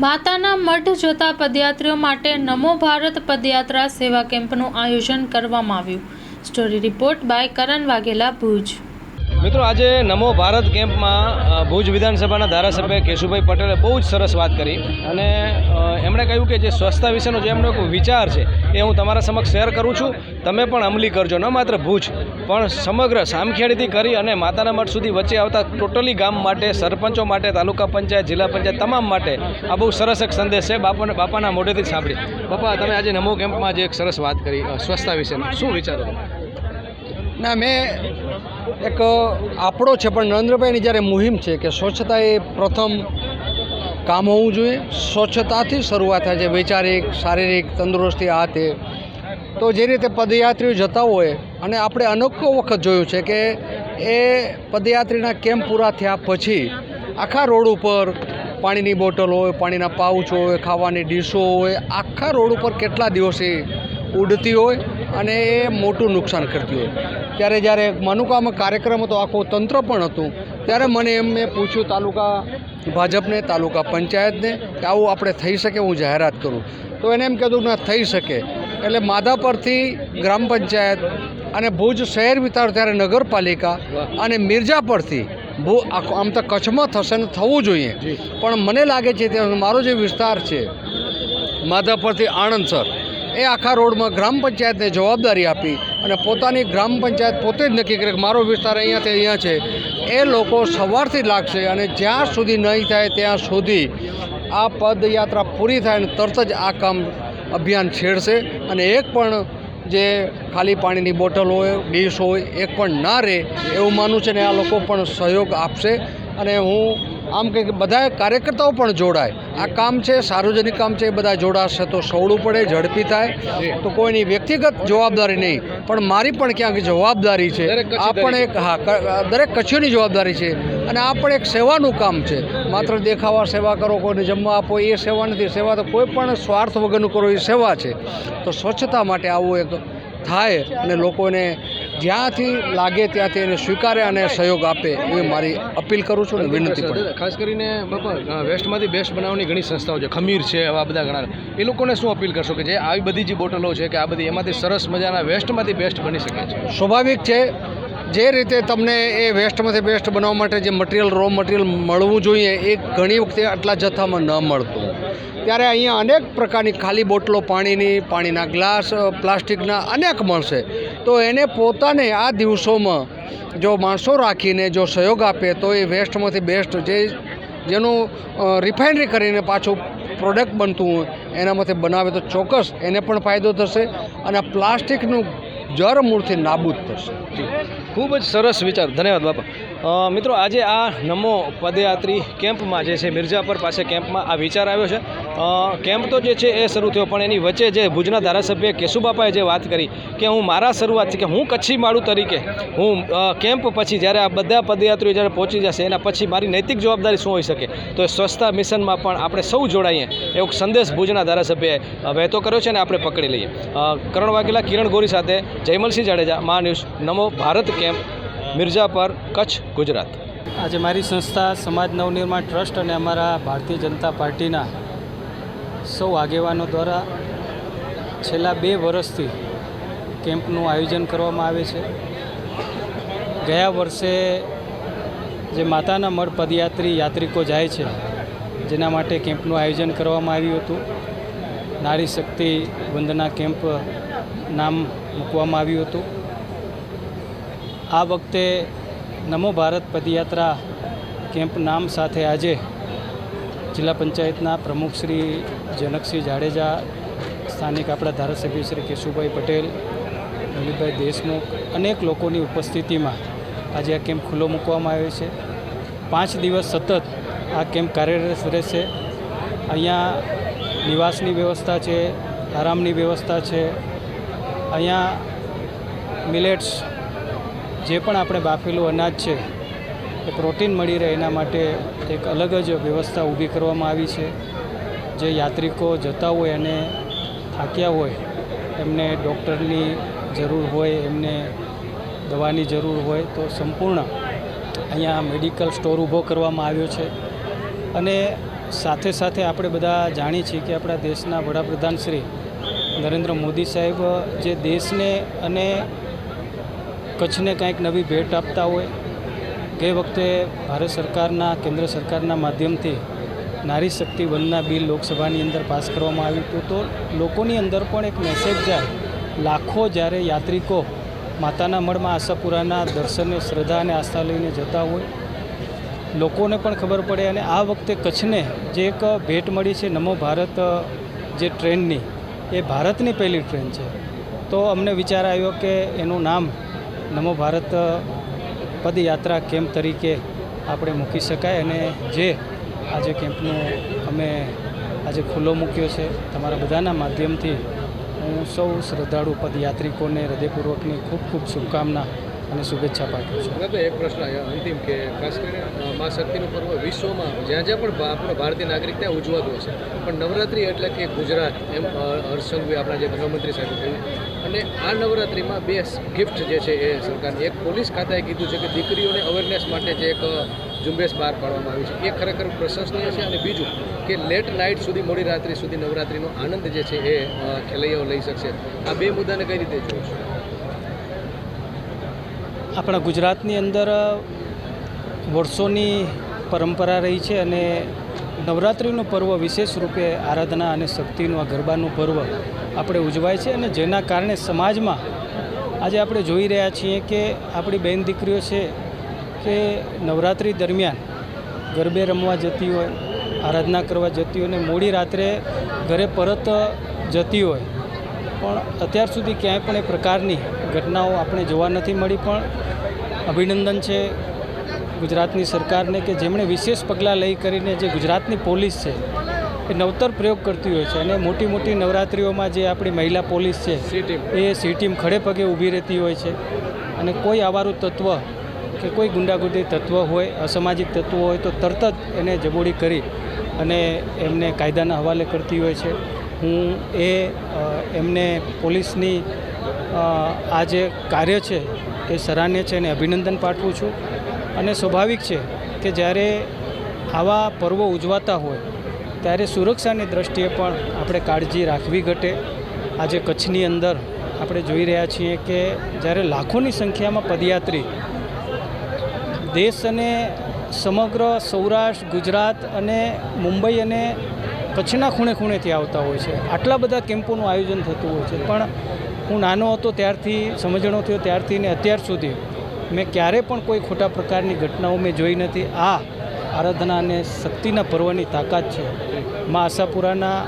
માતાના મઢ જતા પદયાત્રીઓ માટે નમો ભારત પદયાત્રા સેવા કેમ્પનું આયોજન કરવામાં આવ્યું. Story report by Karan Vaghela Bhuj. મિત્રો, આજે નમો ભારત કેમ્પમાં ભુજ વિધાનસભાના ધારાસભ્ય કેશુભાઈ પટેલે બહુ જ સરસ વાત કરી. અને એમણે કહ્યું કે જે સ્વચ્છતા વિશેનો જે એમનો વિચાર છે, એ હું તમારા સમક્ષ શેર કરું છું. તમે પણ અમલી કરજો, ન માત્ર ભુજ. પણ સમગ્ર સામખેડીથી કરી અને માતાના મઠ સુધી વચ્ચે આવતા ટોટલી ગામ માટે, સરપંચો માટે, તાલુકા પંચાયત, જિલ્લા પંચાયત તમામ માટે આ બહુ સરસ એક સંદેશ છે. બાપાને, બાપાના મોઢેથી સાંભળી. બાપા, તમે આજે નમો કેમ્પમાં જે એક સરસ વાત કરી સ્વચ્છતા વિશેનો. શું વિચારો? ના, મેં એક આપણો છે, પણ નરેન્દ્રભાઈની જ્યારે મુહિમ છે કે સ્વચ્છતા એ પ્રથમ કામ હોવું જોઈએ. સ્વચ્છતાથી શરૂઆત થાય છે, વૈચારિક, શારીરિક, તંદુરસ્તી, આ તે. તો જે રીતે પદયાત્રીઓ જતા હોય, અને આપણે અનોખો વખત જોયું છે કે એ પદયાત્રીના કેમ્પ પૂરા થયા પછી આખા રોડ ઉપર પાણીની બોટલ હોય, પાણીના પાઉચ હોય, ખાવાની ડીશો હોય, આખા રોડ ઉપર કેટલા દિવસે ઉડતી હોય અને એ મોટું નુકસાન કરતી હોય. ત્યારે જ્યારે મનુકામાં કાર્યક્રમ હતો આખું તંત્ર પણ હતું ત્યારે મને એમ મેં પૂછ્યું તાલુકા ભાજપને તાલુકા પંચાયતને કે આવું આપણે થઈ શકે હું જાહેરાત કરું. તો એને એમ કીધું ના થઈ શકે. એટલે માધાપરથી ગ્રામ પંચાયત અને ભુજ શહેર વિસ્તાર ત્યારે નગરપાલિકા અને મિર્જા પરથી ભુ આખો- આમ તો કચ્છમાં થશે ને થવું જોઈએ. પણ મને લાગે છે ત્યાં મારો જે વિસ્તાર છે માધાપરથી આણંદ સર એ આખા રોડમાં ગ્રામ પંચાયતને જવાબદારી આપી અને પોતાની ગ્રામ પંચાયત પોતે જ નક્કી કરે કે મારો વિસ્તાર અહીંયાથી અહીંયા છે. એ લોકો સવારથી લાગશે અને જ્યાં સુધી નહીં થાય ત્યાં સુધી આ પદયાત્રા પૂરી થાય અને તરત જ આ કામ અભિયાન છેડશે. અને એક પણ જે ખાલી પાણીની બોટલ હોય, ડીશ હોય, એક પણ ના રહે એવું માનું છે ને આ લોકો પણ સહયોગ આપશે. અને હું આમ કે બધા કાર્યકર્તાઓ પણ જોડાય. આ કામ છે સાર્વજનિક કામ છે એ બધા જોડાશે તો સવડું પડે ઝડપી થાય. તો કોઈની વ્યક્તિગત જવાબદારી નહીં પણ મારી પણ ક્યાંક જવાબદારી છે. આ પણ એક હા દરેક કચ્છીઓની જવાબદારી છે. અને આ પણ એક સેવાનું કામ છે. માત્ર દેખાવા સેવા કરો કોઈને જમવા આપો એ સેવા નથી. સેવા તો કોઈ પણ સ્વાર્થ વગરનું કરો એ સેવા છે. તો સ્વચ્છતા માટે આવું એક થાય અને લોકોને જ્યાંથી લાગે ત્યાંથી એને સ્વીકારે અને સહયોગ આપે એ મારી અપીલ કરું છું અને વિનંતી પણ. ખાસ કરીને બાપા વેસ્ટમાંથી બેસ્ટ બનાવવાની ઘણી સંસ્થાઓ છે. ખમીર છે આવા બધા ઘણા. એ લોકોને શું અપીલ કરશો કે જે આવી બધી જે બોટલો છે કે આ બધી એમાંથી સરસ મજાના વેસ્ટમાંથી બેસ્ટ બની શકે છે? સ્વાભાવિક છે જે રીતે તમને એ વેસ્ટમાંથી બેસ્ટ બનાવવા માટે જે મટીરિયલ રો મટીરિયલ મળવું જોઈએ એ ઘણી વખતે આટલા જથ્થામાં ન મળતું. ત્યારે અહીંયા અનેક પ્રકારની ખાલી બોટલો પાણીની, પાણીના ગ્લાસ પ્લાસ્ટિકના અનેક મળશે. તો એને પોતાને આ દિવસોમાં જો માણસો રાખીને જો સહયોગ આપે તો એ વેસ્ટમાંથી બેસ્ટ જે જેનું રિફાઇનરી કરીને પાછું પ્રોડક્ટ બનતું હોય, એનામાંથી બનાવે તો ચોક્કસ એને પણ ફાયદો થશે. અને પ્લાસ્ટિકનું જળ મૂળથી નાબૂદ થશે. ખૂબ જ સરસ વિચાર. ધન્યવાદ, બાપા. મિત્રો, આજે આ નમો પદયાત્રી કેમ્પમાં જે છે મિર્જાપર પાસે કેમ્પમાં આ વિચાર આવ્યો છે. કેમ્પ તો જે છે, એ શરૂ થયો, પણ એની વચ્ચે જે ભુજના ધારાસભ્ય કેશુબાપાએ જે વાત કરી કે હું મારા શરૂઆતથી કે હું કચ્છી માળું તરીકે હું કેમ્પ પછી જ્યારે આ બધા પદયાત્રીઓ જ્યારે પહોંચી જશે, એના પછી મારી નૈતિક જવાબદારી શું હોઈ શકે? તો એ સ્વચ્છતા મિશનમાં પણ આપણે સૌ જોડાઈએ એવો સંદેશ ભુજના ધારાસભ્યએ વહેતો કર્યો છે અને આપણે પકડી લઈએ. કરણ વાઘેલા, કિરણ ગોરી સાથે જયમલસિંહ જાડેજા, મા ન્યૂઝ, નમો ભારત કેમ્પ મિર્જાપર કચ્છ, ગુજરાત. આજે મારી સંસ્થા સમાજ નવનિર્માણ ટ્રસ્ટ અને અમારા ભારતીય જનતા પાર્ટીના સૌ આગેવાનો દ્વારા છેલ્લા બે વર્ષથી કેમ્પનું આયોજન કરવામાં આવે છે. ગયા વર્ષે જે માતાના મઢ પદયાત્રી યાત્રિકો જાય છે, જેના માટે કેમ્પનું આયોજન કરવામાં આવ્યું હતું. નારી શક્તિ વંદના કેમ્પ નામ મૂકવામાં આવ્યું હતું. આ વખતે નમો ભારત પદયાત્રા કેમ્પ નામ સાથે આજે જિલ્લા પંચાયતના પ્રમુખ શ્રી જનકસિંહ જાડેજા, સ્થાનિક આપણા ધારાસભ્ય શ્રી કેશુભાઈ પટેલ દિલીપભાઈ દેશમુખ, અનેક લોકોની ઉપસ્થિતિમાં આજે આ કેમ્પ ખુલ્લો મૂકવામાં આવ્યો છે. પાંચ દિવસ સતત આ કેમ્પ કાર્યરત રહેશે. અહીંયા નિવાસની વ્યવસ્થા છે, આરામની વ્યવસ્થા છે અહીંયા મિલેટ્સ જે પણ આપણે બાફેલું અનાજ છે, એ પ્રોટીન મળી રહે એના માટે એક અલગ જ વ્યવસ્થા ઊભી કરવામાં આવી છે. જે યાત્રિકો જતા હોય અને થાક્યા હોય, એમને ડૉક્ટરની જરૂર હોય, એમને દવાની જરૂર હોય, તો સંપૂર્ણ અહીંયા મેડિકલ સ્ટોર ઊભો કરવામાં આવ્યો છે. અને સાથે સાથે આપણે બધા જાણીએ છીએ કે આપણા દેશના વડાપ્રધાન શ્રી નરેન્દ્ર મોદી સાહેબ, જે દેશને અને કચ્છને કાંઈક નવી ભેટ આપતા હોય ગઈ વખતે ભારત સરકારના, કેન્દ્ર સરકારના માધ્યમથી નારી શક્તિ વનના બિલ લોકસભાની અંદર પાસ કરવામાં આવ્યું હતું. તો લોકોની અંદર પણ એક મેસેજ જાય, લાખો જ્યારે યાત્રિકો માતાના મળમાં આશાપુરાના દર્શને, શ્રદ્ધા અને આસ્થા લઈને જતા હોય, લોકોને પણ ખબર પડે. અને આ વખતે કચ્છને જે એક ભેટ મળી છે, નમો ભારત, જે ટ્રેનની એ ભારતની પહેલી ટ્રેન છે. તો અમને વિચાર આવ્યો કે એનું નામ નમો ભારત પદયાત્રા કેમ્પ તરીકે આપણે મૂકી શકાય અને જે આજે કેમ્પનું અમે આજે ખુલ્લો મૂક્યો છે, તમારા બધાના માધ્યમથી હું સૌ શ્રદ્ધાળુ પદયાત્રિકોને હૃદયપૂર્વકની ખૂબ ખૂબ શુભકામના અને શુભેચ્છા પાઠવું છું. હવે એક પ્રશ્ન અંતિમ કે ખાસ કરીને મા શક્તિનું પર્વ વિશ્વમાં જ્યાં જ્યાં પણ આપણો ભારતીય નાગરિક ત્યાં ઉજવાતો હશે પણ નવરાત્રિ એટલે કે ગુજરાત, એમ હર્ષંગભાઈ આપણા જે ગૃહમંત્રી સાહેબ કહ્યું. અને આ નવરાત્રિમાં બે ગિફ્ટ જે છે એ સરકારની. એક પોલીસ ખાતાએ કીધું છે કે દીકરીઓને અવેરનેસ માટે જે એક ઝુંબેશ બહાર પાડવામાં આવી છે. એ ખરેખર પ્રશંસનીય છે અને બીજું કે લેટ નાઇટ સુધી, મોડી રાત્રિ સુધી નવરાત્રિનો આનંદ જે છે એ ખેલૈયાઓ લઈ શકશે. આ બે મુદ્દાને કઈ રીતે છો આપણા ગુજરાતની અંદર વર્ષોની પરંપરા રહી છે અને નવરાત્રિનું પર્વ વિશેષ રૂપે આરાધના અને શક્તિનું આ ગરબાનું પર્વ આપણે ઉજવાય છે અને જેના કારણે સમાજમાં આજે આપણે જોઈ રહ્યા છીએ કે આપણી બહેન દીકરીઓ છે કે નવરાત્રિ દરમિયાન ગરબે રમવા જતી હોય, આરાધના કરવા જતી હોય અને મોડી રાત્રે ઘરે પરત જતી હોય. પણ અત્યાર સુધી ક્યાંય પણ એ પ્રકારની ઘટનાઓ આપણે જોવા નથી મળી પણ અભિનંદન છે ગુજરાતની સરકારને કે જેમણે વિશેષ પગલાં લઈ કરીને જે ગુજરાતની પોલીસ છે એ નવતર પ્રયોગ કરતી હોય છે અને મોટી મોટી નવરાત્રિઓમાં જે આપણી મહિલા પોલીસ છે એ સી ટીમ ખડે પગે ઊભી રહેતી હોય છે અને કોઈ આવારું તત્વ કે કોઈ ગુંડાગુંદી તત્વ હોય અસામાજિક તત્વો હોય તો તરત જ એને જબોડી કરી અને એમને કાયદાના હવાલે કરતી હોય છે. હું એ એમને પોલીસની આ જે કાર્ય છે એ સરાહનીય છે એને અભિનંદન પાઠવું છું. અને સ્વાભાવિક છે કે જ્યારે આવા પર્વો ઉજવાતા હોય, ત્યારે સુરક્ષાની દ્રષ્ટિએ પણ આપણે કાળજી રાખવી ઘટે. આજે કચ્છની અંદર આપણે જોઈ રહ્યા છીએ કે જ્યારે લાખોની સંખ્યામાં પદયાત્રી દેશ અને સમગ્ર સૌરાષ્ટ્ર, ગુજરાત અને મુંબઈ અને કચ્છના ખૂણે ખૂણેથી આવતા હોય છે. આટલા બધા કેમ્પોનું આયોજન થતું હોય છે. પણ હું નાનો હતો ત્યારથી, સમજણો થયો ત્યારથી ને અત્યાર સુધી મેં ક્યારે પણ કોઈ ખોટા પ્રકારની ઘટનાઓ મેં જોઈ નથી. આ આરાધના અને શક્તિના પર્વની તાકાત છે. મા આશાપુરાના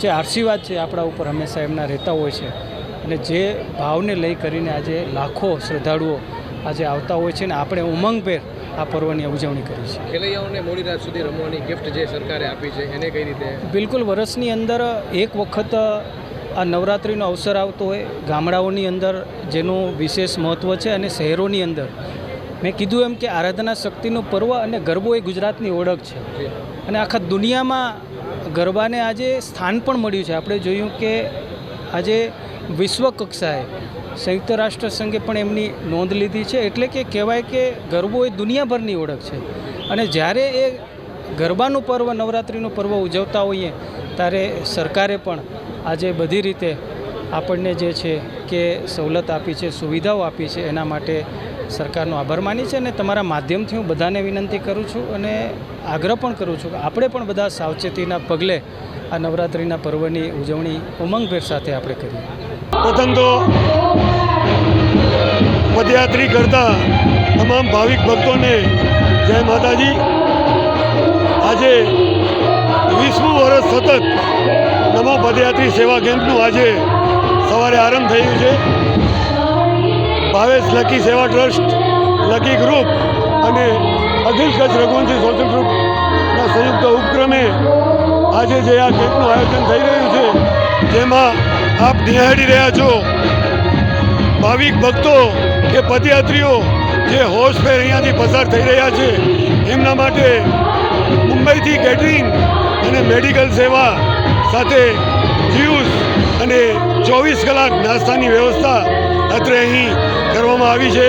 જે આશીર્વાદ છે આપણા ઉપર હંમેશા એમના રહેતા હોય છે. અને જે ભાવને લઈ કરીને આજે લાખો શ્રદ્ધાળુઓ આજે આવતા હોય છે ને આપણે ઉમંગભેર આ પર્વની ઉજવણી કરી છે. ખેલૈયાઓને મોડી રાત સુધી રમવાની ગિફ્ટ જે સરકારે આપી છે એને કઈ રીતે? બિલકુલ વર્ષની અંદર એક વખત આ નવરાત્રિનો અવસર આવતો હોય ગામડાઓની અંદર જેનું વિશેષ મહત્ત્વ છે અને શહેરોની અંદર. મેં કીધું એમ કે આરાધના શક્તિનું પર્વ અને ગરબો એ ગુજરાતની ઓળખ છે. અને આખા દુનિયામાં ગરબાને આજે સ્થાન પણ મળ્યું છે. આપણે જોયું કે આજે વિશ્વ કક્ષાએ સંયુક્ત રાષ્ટ્ર સંઘે પણ એમની નોંધ લીધી છે. એટલે કે કહેવાય કે ગરબો એ દુનિયાભરની ઓળખ છે. અને જ્યારે એ ગરબાનું પર્વ, નવરાત્રિનું પર્વ ઉજવતા હોઈએ, ત્યારે સરકારે પણ આજે બધી રીતે આપણને જે છે કે સવલત આપી છે, સુવિધાઓ આપી છે, એના માટે સરકારનો આભાર માની છે. અને તમારા માધ્યમથી હું બધાને વિનંતી કરું છું અને આગ્રહ પણ કરું છું કે આપણે પણ બધા સાવચેતીના પગલે આ નવરાત્રિના પર્વની ઉજવણી ઉમંગભેર સાથે આપણે કરીએ. પ્રથમ તો પદયાત્રી કરતા તમામ ભાવિક ભક્તોને જય માતાજી. આજે વીસમું વર્ષ સતત નમો પદયાત્રી સેવા કેમ્પનું આજે સવારે આરંભ થયું છે. Bhavesh Lucky Seva Trust, Lucky Group અને અખિલ કચ્છ રઘુવંશી સોશિયલ ગ્રુપના સંયુક્ત ઉપક્રમે આજે જે આ કેમ્પનું આયોજન થઈ રહ્યું છે, જેમાં આપ નિહાળી રહ્યા છો. ભાવિક ભક્તો કે પદયાત્રીઓ જે હોશભેર અહીંયાથી પસાર થઈ રહ્યા છે, એમના માટે મુંબઈથી કેટરિંગ અને મેડિકલ સેવા સાથે જ્યુસ અને ચોવીસ કલાક નાસ્તાની વ્યવસ્થા અત્રે અહીં કરવામાં આવી છે.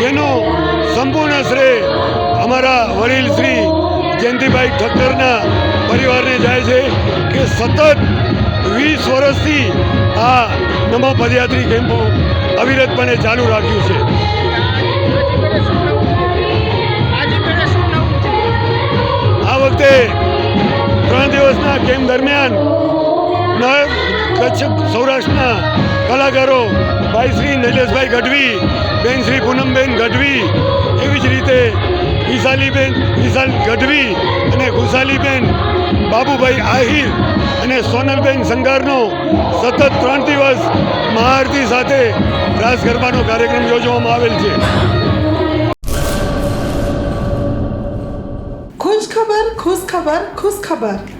જેનો સંપૂર્ણ શ્રેય અમારા વડીલ શ્રી જયંતિભાઈ ઠક્કરના પરિવારને જાય છે કે સતત વીસ વર્ષથી આ નમો પદયાત્રી કેમ્પો અવિરતપણે ચાલુ રાખ્યું છે. આ વખતે ત્રણ દિવસના કેમ્પ દરમિયાન કચ્છ સૌરાષ્ટ્રના કલાકારો ભાઈ શ્રી નૈલેશભાઈ ગઢવી, બેન શ્રી પૂનમબેન ગઢવી એવી જ રીતે ઈશાલીબેન ઈશાલ ગઢવી અને ખુશાલીબેન બાબુભાઈ આહિર અને સોનલબેન સંગારનો સતત ત્રણ દિવસ મહાઆરતી સાથે રાસ ગરબાનો કાર્યક્રમ યોજવામાં આવેલ છે. ખુશ ખબર ખુશ ખબર ખુશ ખબર